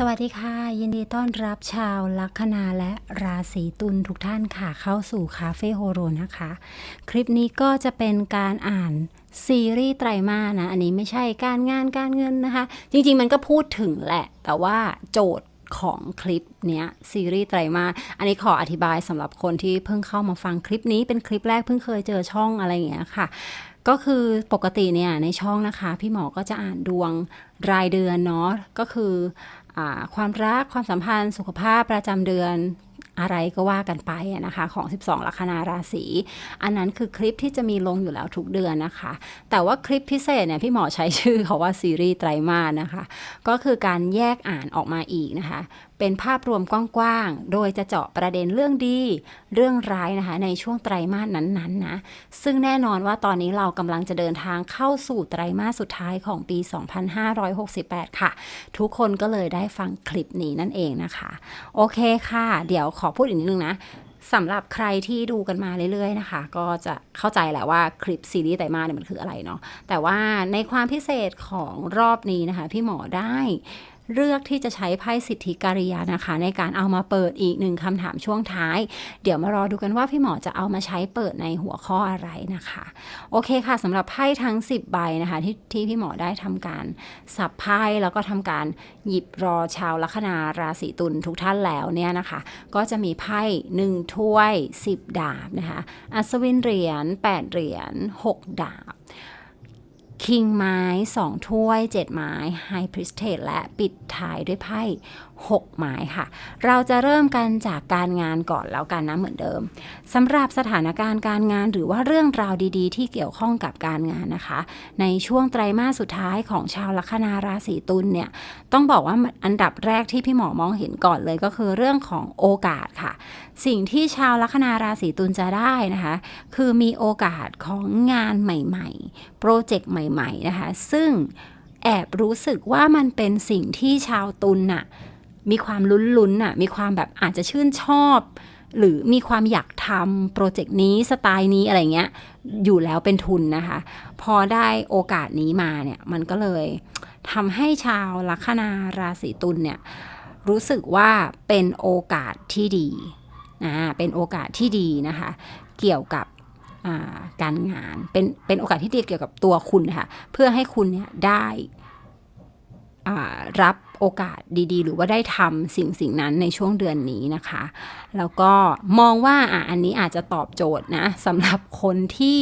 สวัสดีค่ะ ยินดีต้อนรับชาวลัคนาและราศีตุลทุกท่านค่ะ เข้าสู่คาเฟ่โฮโรนะคะ คลิปนี้ก็จะเป็นการอ่านซีรีส์ไตรมาสนะ อันนี้ไม่ใช่การงานการเงินนะคะ จริงๆมันก็พูดถึงแหละ แต่ว่าโจทย์ ของคลิปเนี้ยซีรีส์ไตรมาสอันนี้ขออธิบายสำหรับคนที่เพิ่งเข้ามาฟังคลิปนี้เป็นคลิปแรกเพิ่งเคยเจอช่องอะไรอย่างเงี้ยค่ะ ก็คือปกติเนี่ยในช่องนะคะ พี่หมอก็จะอ่านดวงรายเดือนเนาะก็คืออความรักความสัมพันธ์สุขภาพประจำเดือน อะไรก็ว่ากันไปนะคะของ 12 ลัคนาราศี อันนั้นคือคลิปที่จะมีลงอยู่แล้วทุกเดือนนะคะ แต่ว่าคลิปพิเศษเนี่ยพี่หมอใช้ชื่อเขาว่าซีรีส์ไตรมาสนะคะ ก็คือการแยกอ่านออกมาอีกนะคะ เป็นภาพรวมกว้างๆ โดยจะเจาะประเด็นเรื่องดี เรื่องร้ายนะคะ ในช่วงไตรมาสนั้นๆนะซึ่งแน่นอนว่าตอนนี้เรากำลังจะเดินทางเข้าสู่ไตรมาสสุดท้ายของปี 2568 ค่ะ ทุกคนก็เลยได้ฟังคลิปนี้นั่นเองนะคะ โอเคค่ะ เดี๋ยวขอพูดอีกนิดนึงนะสำหรับใครที่ดูกันมาเรื่อยๆนะคะ ก็จะเข้าใจแหละว่าคลิปซีรีส์ไตรมาสเนี่ยมันคืออะไรเนาะแต่ว่าในความพิเศษของรอบนี้นะคะ พี่หมอได้ เลือกที่จะใช้ไพ่สิทธิการิยานะคะ ในการเอามาเปิดอีกหนึ่งคำถามช่วงท้าย เดี๋ยวมารอดูกันว่าพี่หมอจะเอามาใช้เปิดในหัวข้ออะไรนะคะ โอเคค่ะสำหรับไพ่ทั้ง 10 ใบนะคะที่ที่พี่หมอได้ทำการสับไพ่แล้วก็ทำการหยิบรอชาวลัคนาราศีตุลทุกท่านแล้วเนี่ยนะคะ ก็จะมีไพ่1ถ้วย 10 ดาบนะคะอัศวินเหรียญ8เหรียญ6 ดาบ คิงไม้ 2 ถ้วย 7 ไม้ไฮพริสเทสและปิดท้ายด้วยไพ่ 6ไม้ค่ะ เราจะเริ่มกันจากการงานก่อนแล้วกันนะเหมือนเดิมสำหรับสถานการณ์การงานหรือว่าเรื่องราวดีๆ ที่เกี่ยวข้องกับการงานนะคะ ในช่วงไตรมาสสุดท้ายของชาวลัคนาราศีตุลเนี่ยต้องบอกว่าอันดับแรกที่พี่หมอมองเห็นก่อนเลยก็คือเรื่องของโอกาสค่ะ สิ่งที่ชาวลัคนาราศีตุลจะได้นะคะ คือมีโอกาสของงานใหม่ ๆ โปรเจกต์ใหม่ ๆ นะคะ ซึ่งแอบรู้สึกว่ามันเป็นสิ่งที่ชาวตุลน่ะ มีความลุ้นๆน่ะมีความแบบอาจจะชื่นชอบ หรือมีความอยากทำโปรเจกต์นี้สไตล์นี้อะไรเงี้ยอยู่แล้วเป็นทุนนะคะ พอได้โอกาสนี้มาเนี่ยมันก็เลยทำให้ชาวลัคนาราศีตุลเนี่ยรู้สึกว่าเป็นโอกาสที่ดีนะเป็นโอกาสที่ดีนะคะ เกี่ยวกับาการงานเป็นเป็นโอกาสที่ดีเกี่ยวกับตัวคุณค่ะเพื่อให้คุณเนี่ยได้รับ โอกาสดีๆ หรือว่าได้ทำสิ่งสิ่งนั้นในช่วงเดือนนี้นะคะ แล้วก็มองว่าอะอันนี้อาจจะตอบโจทย์นะสำหรับคนที่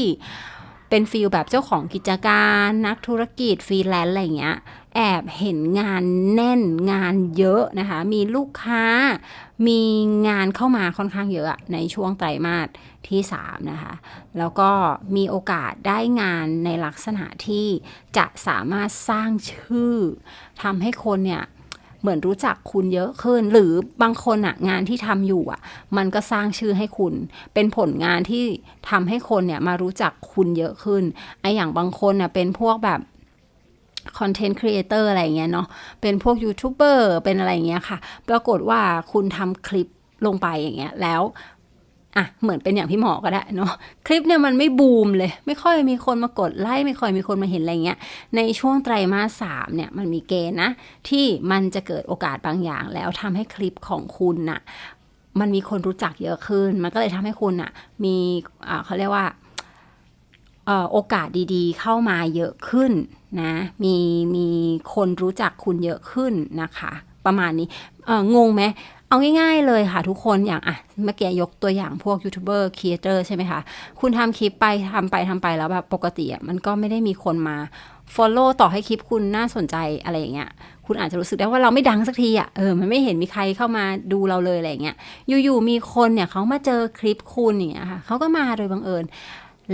เป็นฟิลแบบเจ้าของกิจการนักธุรกิจฟรีแลนซ์อะไรเงี้ย แอบเห็นงานแน่นงานเยอะนะคะ มีลูกค้า มีงานเข้ามาค่อนข้างเยอะในช่วงไตรมาสที่ 3 นะคะ แล้วก็มีโอกาสได้งานในลักษณะที่จะสามารถสร้างชื่อทำให้คนเนี่ยเหมือนรู้จักคุณเยอะขึ้น หรือบางคนอะงานที่ทำอยู่อะมันก็สร้างชื่อให้คุณ เป็นผลงานที่ทำให้คนเนี่ยมารู้จักคุณเยอะขึ้นไออย่างบางคนอะเป็นพวกแบบ คอนเทนต์ครีเอเตอร์อะไรเงี้ยเนาะเป็นพวกยูทูบเบอร์เป็นอะไรเงี้ยค่ะ ปรากฏว่าคุณทำคลิปลงไปอย่างเงี้ยแล้วอะเหมือนเป็นอย่างพี่หมอก็ได้เนาะคลิปเนี่ยมันไม่บูมเลย ไม่ค่อยมีคนมากดไลค์ไม่ค่อยมีคนมาเห็นอะไรเงี้ยในช่วงไตรมาสสามเนี่ยมันมีเกณฑ์นะ ที่มันจะเกิดโอกาสบางอย่าง แล้วทำให้คลิปของคุณน่ะมันมีคนรู้จักเยอะขึ้น มันก็เลยทำให้คุณน่ะมีอ่าเขาเรียกว่า โอกาสดีๆ เข้ามาเยอะขึ้นนะมีมีคนรู้จักคุณเยอะขึ้นนะคะ ประมาณนี้งงไหมเอาง่ายๆเลยค่ะทุกคนอย่างอะเมื่อกี้ยกตัวอย่างพวกยูทูบเบอร์ครีเอเตอร์ใช่ไหมคะคุณทำคลิปไปทำไปทำไปแล้วแบบปกติอะมันก็ไม่ได้มีคนมา Follow ต่อให้คลิปคุณน่าสนใจอะไรอย่างเงี้ยคุณอาจจะรู้สึกได้ว่าเราไม่ดังสักทีอะเออมันไม่เห็นมีใครเข้ามาดูเราเลยอะไรอย่างเงี้ยอยู่ๆมีคนเนี่ยเขามาเจอคลิปคุณอย่างเงี้ยค่ะเขาก็มาโดยบังเอิญ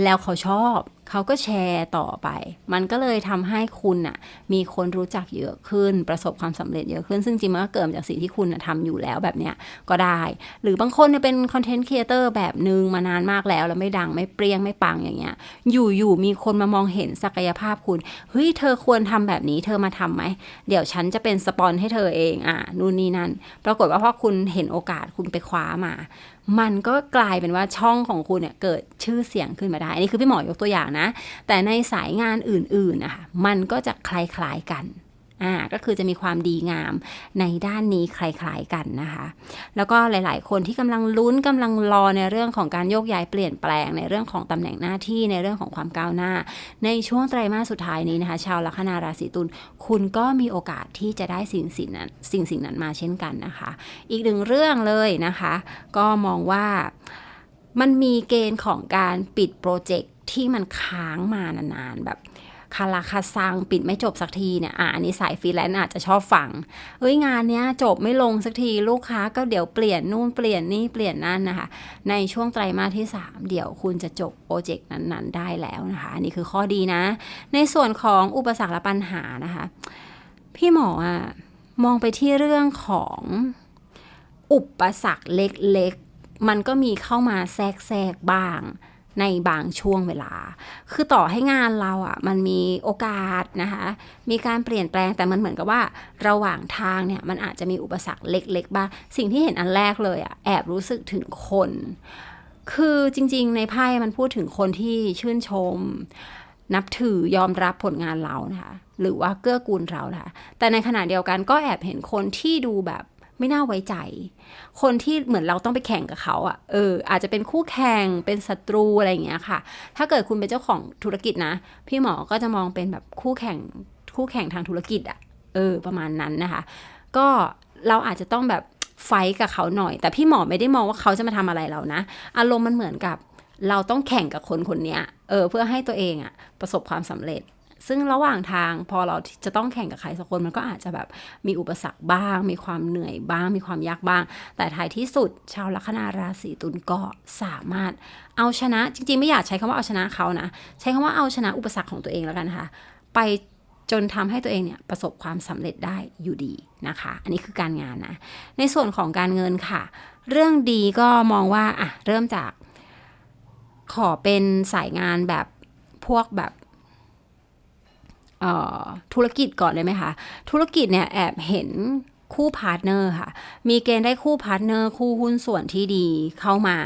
แล้วเขาชอบเขาก็แชร์ต่อไป มันก็เลยทำให้คุณน่ะมีคนรู้จักเยอะขึ้น ประสบความสำเร็จเยอะขึ้น ซึ่งจริงมันก็เกิดมาจากสิ่งที่คุณน่ะทำอยู่แล้วแบบเนี้ยก็ได้ หรือบางคนเนี่ยเป็นคอนเทนต์ครีเอเตอร์แบบหนึ่งมานานมากแล้ว แล้วไม่ดังไม่เปรี้ยงไม่ปังอย่างเงี้ย อยู่ๆมีคนมามองเห็นศักยภาพคุณ เฮ้ยเธอควรทำแบบนี้ เธอมาทำไหม เดี๋ยวฉันจะเป็นสปอนให้เธอเอง อะนู่นนี่นั่น ปรากฏว่าพอคุณเห็นโอกาสคุณไปคว้ามา มันก็กลายเป็นว่าช่องของคุณเนี่ยเกิดชื่อเสียงขึ้นมาได้ อันนี้คือพี่หมอยกตัวอย่างนะ แต่ในสายงานอื่นๆนะคะมันก็จะคล้ายๆกันอ่าก็คือจะมีความดีงามในด้านนี้คล้ายๆกันนะคะ แล้วก็หลายๆ คนที่กำลังลุ้นกำลังรอในเรื่องของการโยกย้ายเปลี่ยนแปลงในเรื่องของตำแหน่งหน้าที่ในเรื่องของความก้าวหน้า ในช่วงไตรมาสสุดท้ายนี้นะคะ ชาวลัคนาราศีตุลคุณก็มีโอกาสที่จะได้สิ่งสิ่งนั้นสิ่งสิ่งนั้นมาเช่นกันนะคะ อีกหนึ่งเรื่องเลยนะคะ ก็มองว่ามันมีเกณฑ์ของการปิดโปรเจกต์ ที่มันค้างมานานๆแบบคาราคาซังปิดไม่จบสักทีเนี่ยอ่าอันนี้สายฟรีแลนซ์อาจจะชอบฟังเฮ้ยงานเนี้ยจบไม่ลงสักทีลูกค้าก็เดี๋ยวเปลี่ยนนู่นเปลี่ยนนี่เปลี่ยนนั่นนะคะ ในช่วงไตรมาสที่ 3 เดี๋ยวคุณจะจบโปรเจกต์นั้นๆ ได้แล้วนะคะ อันนี้คือข้อดีนะ ในส่วนของอุปสรรคและปัญหานะคะ พี่หมออะมองไปที่เรื่องของอุปสรรคเล็กๆ มันก็มีเข้ามาแทรกแทรกบ้าง ในบางช่วงเวลา คือต่อให้งานเราอะมันมีโอกาสนะคะมีการเปลี่ยนแปลงแต่มันเหมือนกับว่าระหว่างทางเนี่ยมันอาจจะมีอุปสรรคเล็ก ๆ บ้าง สิ่งที่เห็นอันแรกเลยอะแอบรู้สึกถึงคน คือจริง ๆ ในไพ่มันพูดถึงคนที่ชื่นชม นับถือยอมรับผลงานเรานะคะหรือว่าเกื้อกูลเรานะคะแต่ในขณะเดียวกันก็แอบเห็นคนที่ดูแบบ ไม่น่าไว้ใจ คนที่เหมือนเราต้องไปแข่งกับเขาอะ่ะเอออาจจะเป็นคู่แข่งเป็นศัตรูอะไรอย่างเงี้ยค่ะ ถ้าเกิดคุณเป็นเจ้าของธุรกิจนะ พี่หมอก็จะมองเป็นแบบคู่แข่งคู่แข่งทางธุรกิจอะ่ะเออประมาณนั้นนะคะ ก็เราอาจจะต้องแบบไฟกับเขาหน่อย แต่พี่หมอไม่ได้มองว่าเขาจะมาทำอะไรเรานะ อารมณ์มันเหมือนกับเราต้องแข่งกับคนคนนี้เออเพื่อให้ตัวเองอะประสบความสำเร็จ ซึ่งระหว่างทางพอเราจะต้องแข่งกับใครสักคนมันก็อาจจะแบบมีอุปสรรคบ้าง มีความเหนื่อยบ้าง มีความยากบ้าง แต่ท้ายที่สุด ชาวลัคนาราศีตุลก็สามารถเอาชนะ จริงๆ ไม่อยากใช้คำว่าเอาชนะเขานะ ใช้คำว่าเอาชนะอุปสรรคของตัวเองแล้วกันค่ะ ไปจนทำให้ตัวเองเนี่ยประสบความสำเร็จได้อยู่ดีนะคะ อันนี้คือการงานนะ ในส่วนของการเงินค่ะ เรื่องดีก็มองว่าอะเริ่มจากขอเป็นสายงานแบบพวกแบบ ธุรกิจก่อนเลยไหมคะ ธุรกิจเนี่ยแอบเห็นคู่พาร์ทเนอร์ค่ะ มีเกณฑ์ได้คู่พาร์ทเนอร์คู่หุ้นส่วนที่ดีเข้ามา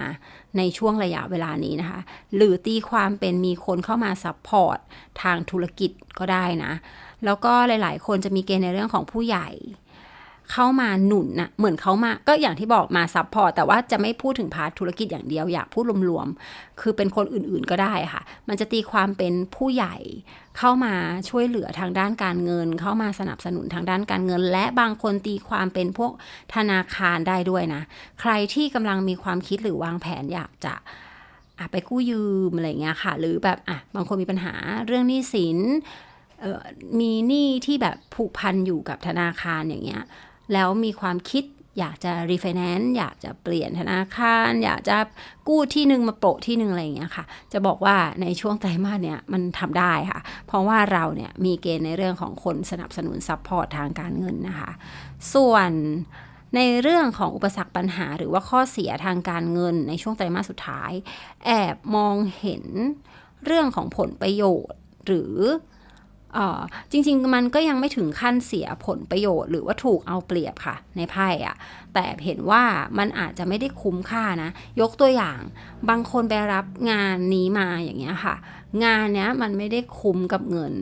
ในช่วงระยะเวลานี้นะคะ หรือตีความเป็นมีคนเข้ามาซัพพอร์ตทางธุรกิจก็ได้นะ แล้วก็หลาย ๆ คนจะมีเกณฑ์ในเรื่องของผู้ใหญ่ เข้ามาหนุนนะเหมือนเขามาก็อย่างที่บอกมาซัพพอร์ตแต่ว่าจะไม่พูดถึงพาร์ทธุรกิจอย่างเดียวอยากพูดรวมๆคือเป็นคนอื่นๆก็ได้ค่ะ มันจะตีความเป็นผู้ใหญ่เข้ามาช่วยเหลือทางด้านการเงิน เข้ามาสนับสนุนทางด้านการเงิน และบางคนตีความเป็นพวกธนาคารได้ด้วยนะ ใครที่กำลังมีความคิดหรือวางแผนอยากจะอะไปกู้ยืมอะไรเงี้ยค่ะ หรือแบบอะบางคนมีปัญหาเรื่องหนี้สินมีหนี้ที่แบบผูกพันอยู่กับธนาคารอย่างเงี้ย แล้วมีความคิดอยากจะรีไฟแนนซ์อยากจะเปลี่ยนธนาคาร อยากจะกู้ที่หนึ่งมาโปะที่หนึ่งอะไรอย่างเงี้ยค่ะ จะบอกว่าในช่วงไตรมาสเนี่ยมันทำได้ค่ะ เพราะว่าเราเนี่ยมีเกณฑ์ในเรื่องของคนสนับสนุนซัพพอร์ตทางการเงินนะคะ ส่วนในเรื่องของอุปสรรคปัญหาหรือว่าข้อเสียทางการเงินในช่วงไตรมาสสุดท้าย แอบมองเห็นเรื่องของผลประโยชน์ หรือ จริง ๆ มันก็ยังไม่ถึงขั้นเสียผลประโยชน์ หรือว่าถูกเอาเปรียบค่ะ ในไพ่อะแต่เห็นว่ามันอาจจะไม่ได้คุ้มค่านะ ยกตัวอย่างบางคนไปรับงานนี้มาอย่างเงี้ยค่ะ งานเนี้ยมันไม่ได้คุ้มกับเงิน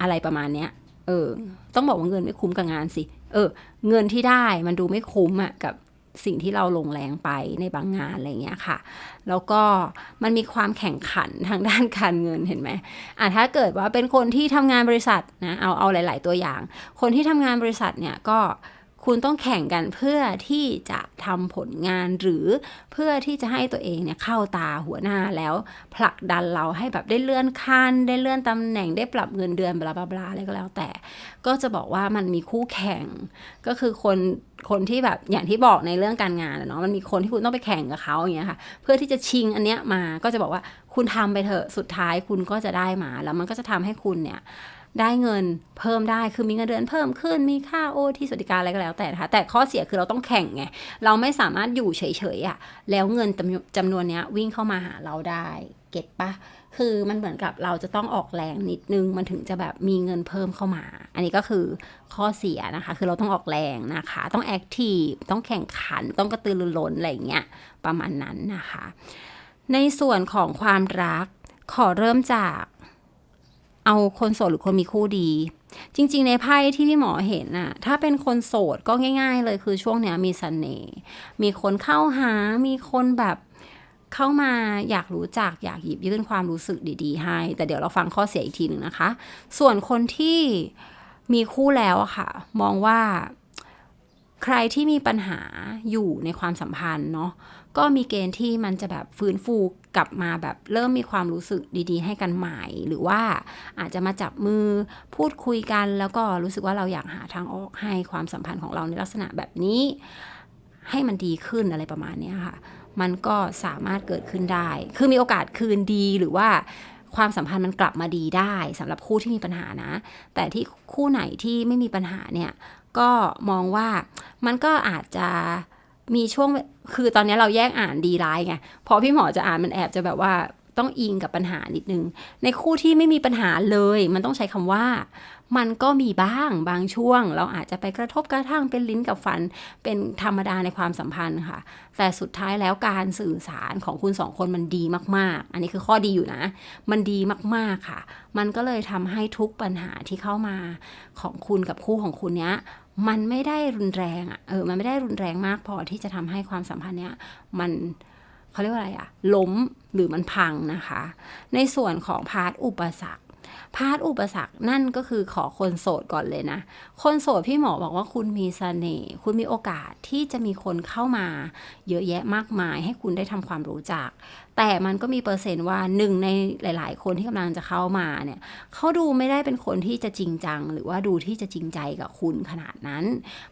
อะไรประมาณเนี้ยเออ ต้องบอกว่าเงินไม่คุ้มกับงานสิ เออ เงินที่ได้มันดูไม่คุ้มอะกับ สิ่งที่เราลงแรงไปในบางงานอะไรเงี้ยค่ะ แล้วก็มันมีความแข่งขันทางด้านการเงินเห็นไหมอะถ้าเกิดว่าเป็นคนที่ทำงานบริษัทนะเอาเอาหลาย ๆ ตัวอย่าง คนที่ทำงานบริษัทเนี่ยก็ คุณต้องแข่งกันเพื่อที่จะทำผลงานหรือเพื่อที่จะให้ตัวเองเนี่ยเข้าตาหัวหน้าแล้ว ผลักดันเราให้แบบได้เลื่อนขั้นได้เลื่อนตำแหน่งได้ปรับเงินเดือนบลาบลาบลาอะไรก็แล้วแต่ ก็จะบอกว่ามันมีคู่แข่ง ก็คือคนคนที่แบบอย่างที่บอกในเรื่องการงานเนาะมันมีคนที่คุณต้องไปแข่งกับเขาอย่างเงี้ยค่ะเพื่อที่จะชิงอันเนี้ยมาก็จะบอกว่าคุณทำไปเถอะสุดท้ายคุณก็จะได้มา แล้วมันก็จะทำให้คุณเนี่ย ได้เงินเพิ่มได้คือมีเงินเดือนเพิ่มขึ้นมีค่าโอที่สวัสดิการอะไรก็แล้วแต่นะคะแต่ข้อเสียคือเราต้องแข่งไงเราไม่สามารถอยู่เฉยๆอะ่ะแล้วเงินจำนวนนวนเนี้ยวิ่งเข้ามาหาเราได้เก็ตปะคือมันเหมือนกับเราจะต้องออกแรงนิดนึงมันถึงจะแบบมีเงินเพิ่มเข้ามา อันนี้ก็คือข้อเสียนะคะ คือเราต้องออกแรงนะคะ ต้องแอคทีฟต้องแข่งขันต้องกระตือรือร้นอะไรอย่างเงี้ยประมาณนั้นนะคะ ในส่วนของความรักขอเริ่มจาก เอาคนโสดหรือคนมีคู่ดี จริง ๆ ในไพ่ที่พี่หมอเห็นน่ะ ถ้าเป็นคนโสดก็ง่าย ๆ เลยคือช่วงเนี้ยมีเสน่ห์มีคนเข้าหา มีคนแบบเข้ามาอยากรู้จักอยากหยิบยื่นความรู้สึกดี ๆ ให้ แต่เดี๋ยวเราฟังข้อเสียอีกทีหนึ่งนะคะ ส่วนคนที่มีคู่แล้วอะค่ะ มองว่าใครที่มีปัญหาอยู่ในความสัมพันธ์เนาะ ก็มีเกณฑ์ที่มันจะแบบฟื้นฟูกลับมาแบบเริ่มมีความรู้สึกดีๆ ให้กันใหม่ หรือว่าอาจจะมาจับมือพูดคุยกันแล้วก็รู้สึกว่าเราอยากหาทางออกให้ความสัมพันธ์ของเราในลักษณะแบบนี้ ให้มันดีขึ้นอะไรประมาณนี้ค่ะ มันก็สามารถเกิดขึ้นได้ คือมีโอกาสคืนดีหรือว่าความสัมพันธ์มันกลับมาดีได้สำหรับคู่ที่มีปัญหานะ แต่ที่คู่ไหนที่ไม่มีปัญหาเนี่ยก็มองว่ามันก็อาจจะมีช่วง คือตอนนี้เราแยกอ่านดีร้ายไงพอพี่หมอจะอ่านมันแอบจะแบบว่าต้องอิงกับปัญหานิดนึง ในคู่ที่ไม่มีปัญหาเลย มันต้องใช้คำว่า มันก็มีบ้างบางช่วง เราอาจจะไปกระทบกระทั่งเป็นลิ้นกับฟันเป็นธรรมดาในความสัมพันธ์ค่ะ แต่สุดท้ายแล้วการสื่อสารของคุณสองคนมันดีมากๆ อันนี้คือข้อดีอยู่นะ มันดีมากๆค่ะ มันก็เลยทำให้ทุกปัญหาที่เข้ามาของคุณกับคู่ของคุณเนี้ยมันไม่ได้รุนแรงอะเออมันไม่ได้รุนแรงมากพอที่จะทำให้ความสัมพันธ์เนี้ยมันเขาเรียกว่าอะไรอะล้มหรือมันพังนะคะ ในส่วนของพาร์ทอุปสรรค พาร์ทอุปสรรคนั่นก็คือขอคนโสดก่อนเลยนะ คนโสดพี่หมอบอกว่าคุณมีเสน่ห์คุณมีโอกาสที่จะมีคนเข้ามา เยอะแยะมากมาย ให้คุณได้ทำความรู้จัก แต่มันก็มีเปอร์เซนต์ว่าหนึ่งในหลาย ๆ คนที่กำลังจะเข้ามาเนี่ยเขาดูไม่ได้เป็นคนที่จะจริงจัง หรือว่าดูที่จะจริงใจกับคุณขนาดนั้น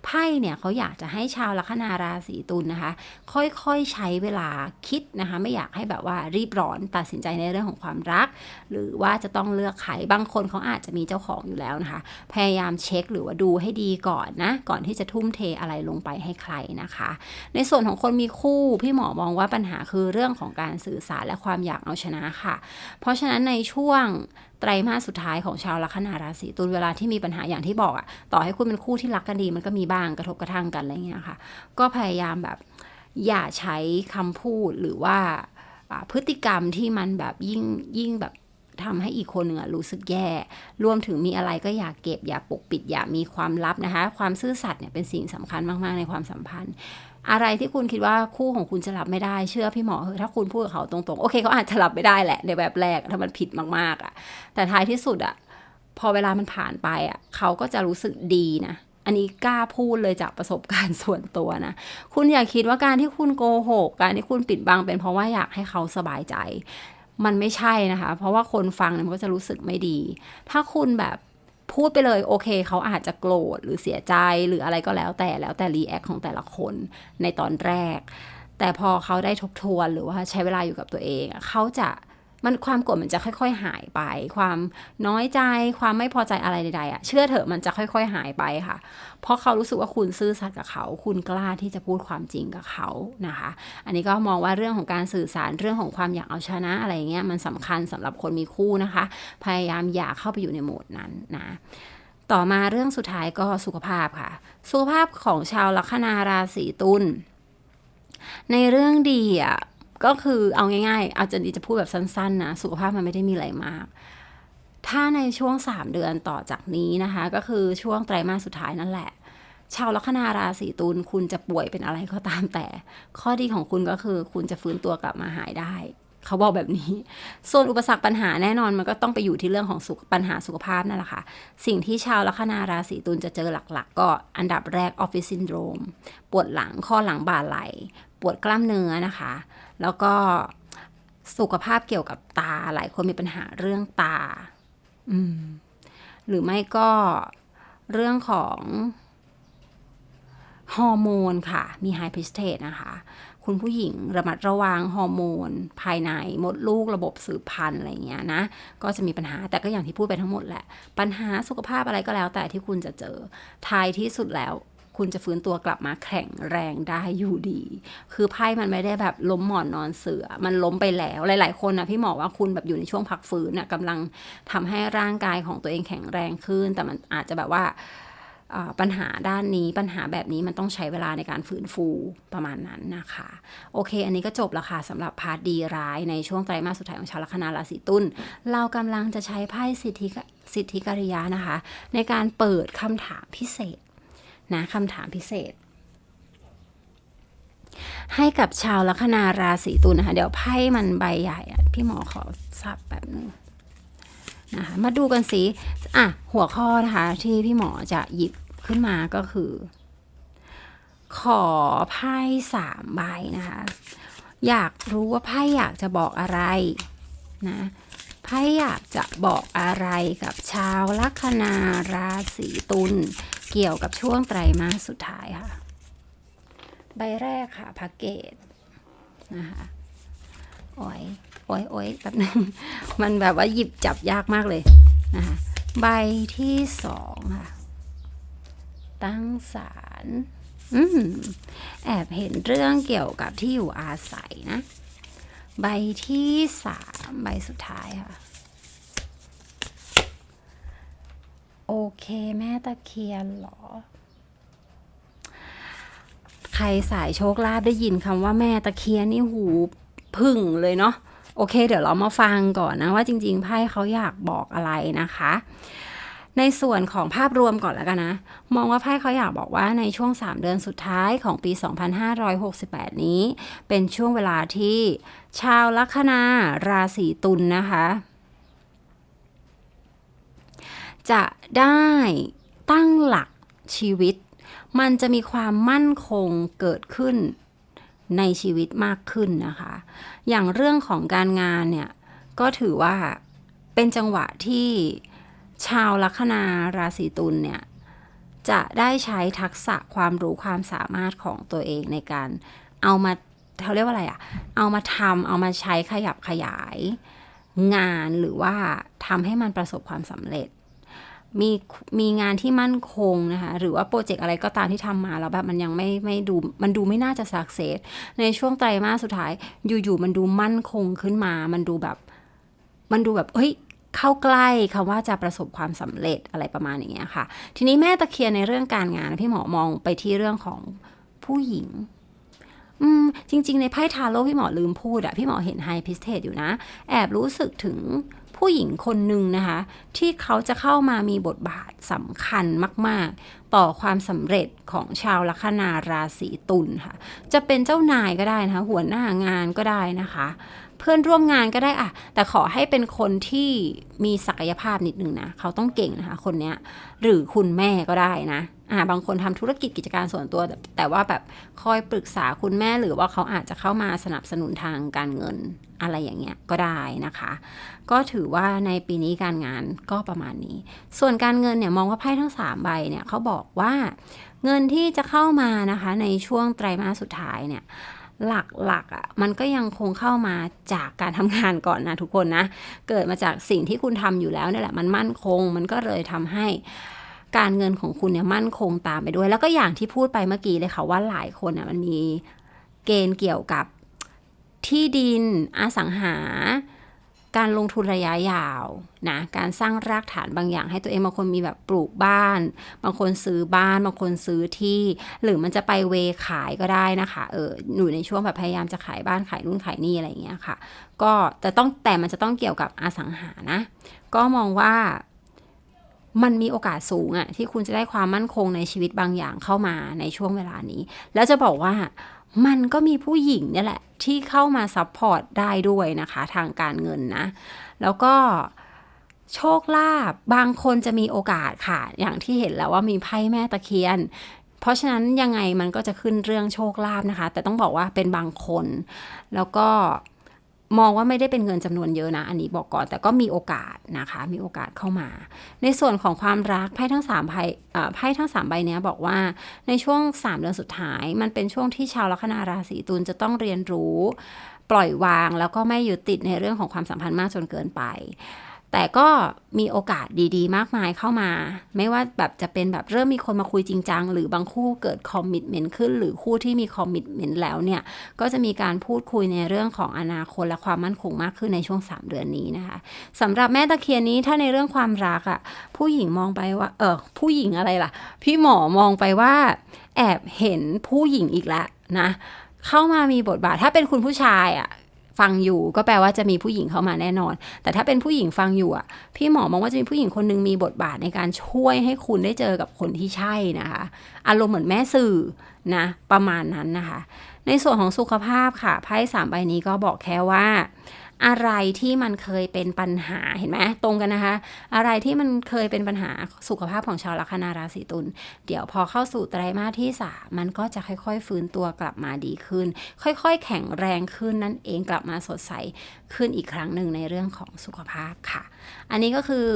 ไพ่เนี่ยเขาอยากจะให้ชาวลัคนาราศีตุลนะคะ ค่อยๆใช้เวลาคิดนะคะ ไม่อยากให้แบบว่ารีบร้อนตัดสินใจในเรื่องของความรัก หรือว่าจะต้องเลือกใครบางคนเขาอาจจะมีเจ้าของอยู่แล้วนะคะ พยายามเช็คหรือว่าดูให้ดีก่อนนะ ก่อนที่จะทุ่มเทอะไรลงไปให้ใครนะคะ ในส่วนของคนมีคู่พี่หมอมองว่าปัญหาคือเรื่องของการสื่อสารและความอยากเอาชนะค่ะ เพราะฉะนั้นในช่วงไตรมาสสุดท้ายของชาวลัคนาราศีตุลเวลาที่มีปัญหาอย่างที่บอกอะต่อให้คุณเป็นคู่ที่รักกันดี มันก็มีบ้างกระทบกระทั่งกันอะไรเงี้ยค่ะ ก็พยายามแบบอย่าใช้คำพูดหรือว่าพฤติกรรมที่มันแบบยิ่งยิ่งแบบ ทำให้อีกคนหนึ่งรู้สึกแย่ รวมถึงมีอะไรก็อย่าเก็บ อย่าปกปิด อย่ามีความลับนะคะ ความซื่อสัตย์เนี่ยเป็นสิ่งสำคัญมากๆ ในความสัมพันธ์ อะไรที่คุณคิดว่าคู่ของคุณจะรับไม่ได้เชื่อพี่หมอเถอะถ้าคุณพูดกับเขาตรงๆ โอเคเขาอาจจะรับไม่ได้แหละในแบบแรกถ้ามันผิดมากๆอะ่ะ แต่ท้ายที่สุดอะ่ะพอเวลามันผ่านไปอะ่ะเขาก็จะรู้สึกดีนะอันนี้กล้าพูดเลยจากประสบการณ์ส่วนตัวนะ คุณอย่าคิดว่าการที่คุณโกหก การที่คุณปิดบังเป็นเพราะว่าอยากให้เขาสบายใจ มันไม่ใช่นะคะ เพราะว่าคนฟังเนี่ยมันก็จะรู้สึกไม่ดี ถ้าคุณแบบพูดไปเลยโอเค เขาอาจจะโกรธหรือเสียใจหรืออะไรก็แล้วแต่แล้วแต่รีแอคของแต่ละคนในตอนแรก แต่พอเขาได้ทบทวนหรือว่าใช้เวลาอยู่กับตัวเอง เขาจะ มันความโกรธมันจะค่อย ๆ หายไป ความน้อยใจ ความไม่พอใจอะไรใดๆอะเชื่อเถอะมันจะค่อย ๆ หายไปค่ะ เพราะเขารู้สึกว่าคุณซื่อสัตย์กับเขา คุณกล้าที่จะพูดความจริงกับเขานะคะ อันนี้ก็มองว่าเรื่องของการสื่อสารเรื่องของความอยากเอาชนะอะไรเงี้ยมันสำคัญสำหรับคนมีคู่นะคะ พยายามอย่าเข้าไปอยู่ในโหมดนั้นนะต่อมาเรื่องสุดท้ายก็สุขภาพค่ะ สุขภาพของชาวลัคนาราศีตุลในเรื่องดีอะ ก็คือเอาง่ายๆเอาจะดีจะพูดแบบสั้นๆนะ สุขภาพมันไม่ได้มีอะไรมาก ถ้าในช่วง 3 เดือนต่อจากนี้นะคะ ก็คือช่วงไตรมาสสุดท้ายนั่นแหละ ชาวลัคนาราศีตุลคุณจะป่วยเป็นอะไรก็ตามแต่ ข้อดีของคุณก็คือคุณจะฟื้นตัวกลับมาหายได้เขาบอกแบบนี้ ส่วนอุปสรรคปัญหาแน่นอนมันก็ต้องไปอยู่ที่เรื่องของสุขปัญหาสุขภาพนั่นแหละค่ะ สิ่งที่ชาวลัคนาราศีตุลจะเจอหลักๆ ก็อันดับแรกออฟฟิศซินโดรม ปวดหลังข้อหลังบ่าไหล ปวดกล้ามเนื้อนะคะ แล้วก็สุขภาพเกี่ยวกับตา หลายคนมีปัญหาเรื่องตา อืม หรือไม่ก็เรื่องของฮอร์โมนค่ะ มีไฮพิสเทตนะคะ คุณผู้หญิงระมัดระวังฮอร์โมน ภายในมดลูกระบบสืบพันธุ์อะไรเงี้ยนะ ก็จะมีปัญหาแต่ก็อย่างที่พูดไปทั้งหมดแหละ ปัญหาสุขภาพอะไรก็แล้วแต่ที่คุณจะเจอท้ายที่สุดแล้ว คุณจะฟื้นตัวกลับมาแข็งแรงได้อยู่ดี คือไพ่มันไม่ได้แบบล้มหมอนนอนเสือ มันล้มไปแล้ว หลาย ๆ คนนะพี่หมอว่าคุณแบบอยู่ในช่วงพักฟื้นนะกำลังทำให้ร่างกายของตัวเองแข็งแรงขึ้น แต่มันอาจจะแบบว่าปัญหาด้านนี้ปัญหาแบบนี้มันต้องใช้เวลาในการฟื้นฟูประมาณนั้นนะคะ โอเค อันนี้ก็จบแล้วค่ะสำหรับพาร์ทดีร้ายในช่วงไตรมาสสุดท้ายของชาวลัคนาราศีตุลเรากำลังจะใช้ไพ่สิทธิกสิทธิกริยานะคะ ในการเปิดคำถามพิเศษ นะคำถามพิเศษ ให้กับชาวลัคนาราศีตุลนะคะ เดี๋ยวไพ่มันใบใหญ่อะพี่หมอขอสับแบบนึงนะคะมาดูกันสิอะหัวข้อนะคะที่พี่หมอจะหยิบขึ้นมาก็คือ ขอไพ่สามใบนะคะ อยากรู้ว่าไพ่อยากจะบอกอะไรนะไพ่อยากจะบอกอะไรกับชาวลัคนาราศีตุล เกี่ยวกับช่วงไตรมาสสุดท้ายค่ะ ใบแรกค่ะพาเกตนะคะโอ้ยโอ้ยโอ้ยแป๊บนึง มันแบบว่าหยิบจับยากมากเลยนะคะใบที่สองค่ะ ตั้งศาลอืมแอบเห็นเรื่องเกี่ยวกับที่อยู่อาศัยนะ ใบที่สามใบสุดท้ายค่ะ โอ เคแม่ตะเคียนเหรอ ใครสายโชคลาภได้ยินคำว่าแม่ตะเคียนนี่หูพึ่งเลยเนาะโอเค เดี๋ยวเรามาฟังก่อนนะว่าจริง ๆ ไพ่เขาอยากบอกอะไรนะคะ ในส่วนของภาพรวมก่อนแล้วกันนะ มองว่าไพ่เขาอยากบอกว่าในช่วง 3 เดือนสุดท้ายของปี 2568 นี้ เป็นช่วงเวลาที่ชาวลัคนาราศีตุลนนะคะ จะได้ตั้งหลักชีวิต มันจะมีความมั่นคงเกิดขึ้นในชีวิตมากขึ้นนะคะ อย่างเรื่องของการงานเนี่ย ก็ถือว่าเป็นจังหวะที่ชาวลัคนาราศีตุลเนี่ย จะได้ใช้ทักษะความรู้ความสามารถของตัวเองในการเอามาเขาเรียกว่าอะไรอะเอามาทำเอามาใช้ขยับขยายงานหรือว่าทำให้มันประสบความสำเร็จ มีมีงานที่มั่นคงนะคะ หรือว่าโปรเจกต์อะไรก็ตามที่ทำมาแล้วแบบมันยังไม่ไม่ดูมันดูไม่น่าจะสักเซสในช่วงไตรมาสสุดท้ายอยู่ๆมันดูมั่นคงขึ้นมา มันดูแบบ มันดูแบบเฮ้ยเข้าใกล้คำว่าจะประสบความสำเร็จอะไรประมาณอย่างเงี้ยค่ะ ทีนี้แม่ตะเคียนในเรื่องการงานพี่หมอมองไปที่เรื่องของผู้หญิงอืมจริง ๆ ในไพ่ทาโร่พี่หมอลืมพูดอะพี่หมอเห็นไฮพิสเทสอยู่นะ แอบรู้สึกถึง ผู้หญิงคนหนึ่งนะคะ ที่เขาจะเข้ามามีบทบาทสำคัญมาก ๆ ต่อความสำเร็จของชาวลัคนาราศีตุลค่ะ จะเป็นเจ้านายก็ได้นะคะ หัวหน้างานก็ได้นะคะ พื่อนร่วมงานก็ได้อะแต่ขอให้เป็นคนที่มีศักยภาพนิดนึงนะ เขาต้องเก่งนะคะ คนเนี้ย หรือคุณแม่ก็ได้นะอ่าบางคนทำธุรกิจกิจการส่วนตัวแต่แต่ว่าแบบคอยปรึกษาคุณแม่หรือว่าเขาอาจจะเข้ามาสนับสนุนทางการเงินอะไรอย่างเงี้ยก็ได้นะคะ ก็ถือว่าในปีนี้การงานก็ประมาณนี้ ส่วนการเงินเนี่ยมองว่าไพ่ทั้งสามใบเนี่ยเขาบอกว่าเงินที่จะเข้ามานะคะในช่วงไตรมาสสุดท้ายเนี่ย หลักๆอะ่ะมันก็ยังคงเข้ามาจากการทำงานก่อนนะทุกคนนะ เกิดมาจากสิ่งที่คุณทำอยู่แล้วเนี่ยแหละมันมั่นคง มันก็เลยทำให้การเงินของคุณเนี่ยมั่นคงตามไปด้วย แล้วก็อย่างที่พูดไปเมื่อกี้เลยค่ะว่าหลายคนอะมันมีเกณฑ์เกี่ยวกับที่ดินอสังหา การลงทุนระยะยาวนะการสร้างรากฐานบางอย่างให้ตัวเองบางคนมีแบบปลูกบ้าน บางคนซื้อบ้านบางคนซื้อที่ หรือมันจะไปเวขายก็ได้นะคะเออหนูในช่วงแบบพยายามจะขายบ้านขายนู่นขายนี่อะไรอย่างเงี้ยค่ะ ก็แต่ต้องแต่มันจะต้องเกี่ยวกับอสังหานะ ก็มองว่ามันมีโอกาสสูงอะที่คุณจะได้ความมั่นคงในชีวิตบางอย่างเข้ามาในช่วงเวลานี้ แล้วจะบอกว่า มันก็มีผู้หญิงเนี่ยแหละ ที่เข้ามาซัพพอร์ตได้ด้วยนะคะ ทางการเงินนะ แล้วก็โชคลาภบางคนจะมีโอกาสค่ะ อย่างที่เห็นแล้วว่ามีไพ่แม่ตะเคียน เพราะฉะนั้นยังไงมันก็จะขึ้นเรื่องโชคลาภนะคะ แต่ต้องบอกว่าเป็นบางคน แล้วก็ มองว่าไม่ได้เป็นเงินจำนวนเยอะนะ อันนี้บอกก่อนแต่ก็มีโอกาสนะคะ มีโอกาสเข้ามา ในส่วนของความรักไพ่ทั้งสามไพ่อ่อไพ่ทั้งสามใบเนี้ยบอกว่าในช่วง 3 เดือนสุดท้าย มันเป็นช่วงที่ชาวลัคนาราศีตุลจะต้องเรียนรู้ ปล่อยวางแล้วก็ไม่ยึดติดในเรื่องของความสัมพันธ์มากจนเกินไป แต่ก็มีโอกาสดีๆ มากมายเข้ามา ไม่ว่าแบบจะเป็นแบบเริ่มมีคนมาคุยจริงจังหรือบางคู่เกิดคอมมิ t เมนต์ขึ้น หรือคู่ที่มีคอมมิ t เมนต์แล้วเนี่ย ก็จะมีการพูดคุยในเรื่องของอนาคตและความมั่นคงมากขึ้นในช่วง 3 เดือนนี้นะคะสำหรับแม่ตะเคียนนี้ถ้าในเรื่องความรักอะ่ะผู้หญิงมองไปว่าเออผู้หญิงอะไรล่ะ พี่หมอมองไปว่า แอบเห็นผู้หญิงอีกแล้วนะเข้ามามีบทบาทถ้าเป็นคุณผู้ชายอะ่ะ ฟังอยู่ก็แปลว่าจะมีผู้หญิงเข้ามาแน่นอน แต่ถ้าเป็นผู้หญิงฟังอยู่อะ พี่หมอมองว่าจะมีผู้หญิงคนหนึงมีบทบาทในการช่วยให้คุณได้เจอกับคนที่ใช่นะคะ อารมณ์เหมือนแม่สื่อนะประมาณนั้นนะคะ ในส่วนของสุขภาพค่ะไพ่สามใบนี้ก็บอกแค่ว่า อะไรที่มันเคยเป็นปัญหาเห็นไหมตรงกันนะคะ อะไรที่มันเคยเป็นปัญหาสุขภาพของชาวลัคนาราศีตุลเดี๋ยวพอเข้าสู่ไตรมาสที่ 3 มันก็จะค่อย ๆ ฟื้นตัวกลับมาดีขึ้น ค่อยๆ แข็งแรงขึ้นนั่นเองกลับมาสดใสขึ้นอีกครั้งหนึ่งในเรื่องของสุขภาพค่ะ อันนี้ก็คือ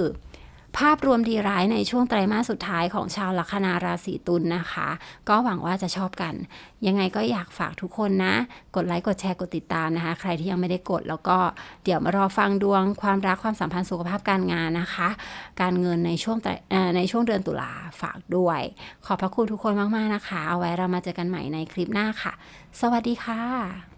ภาพรวมดีร้ายในช่วงไตรมาสสุดท้ายของชาวลัคนาราศีตุลนะคะ ก็หวังว่าจะชอบกัน ยังไงก็อยากฝากทุกคนนะ กดไลค์กดแชร์กดติดตามนะคะ ใครที่ยังไม่ได้กดแล้วก็เดี๋ยวมารอฟังดวงความรักความสัมพันธ์สุขภาพการงานนะคะ การเงินในช่วงไตรในช่วงเดือนตุลาฝากด้วย ขอบพระคุณทุกคนมากๆนะคะ เอาไว้เรามาเจอกันใหม่ในคลิปหน้าค่ะ สวัสดีค่ะ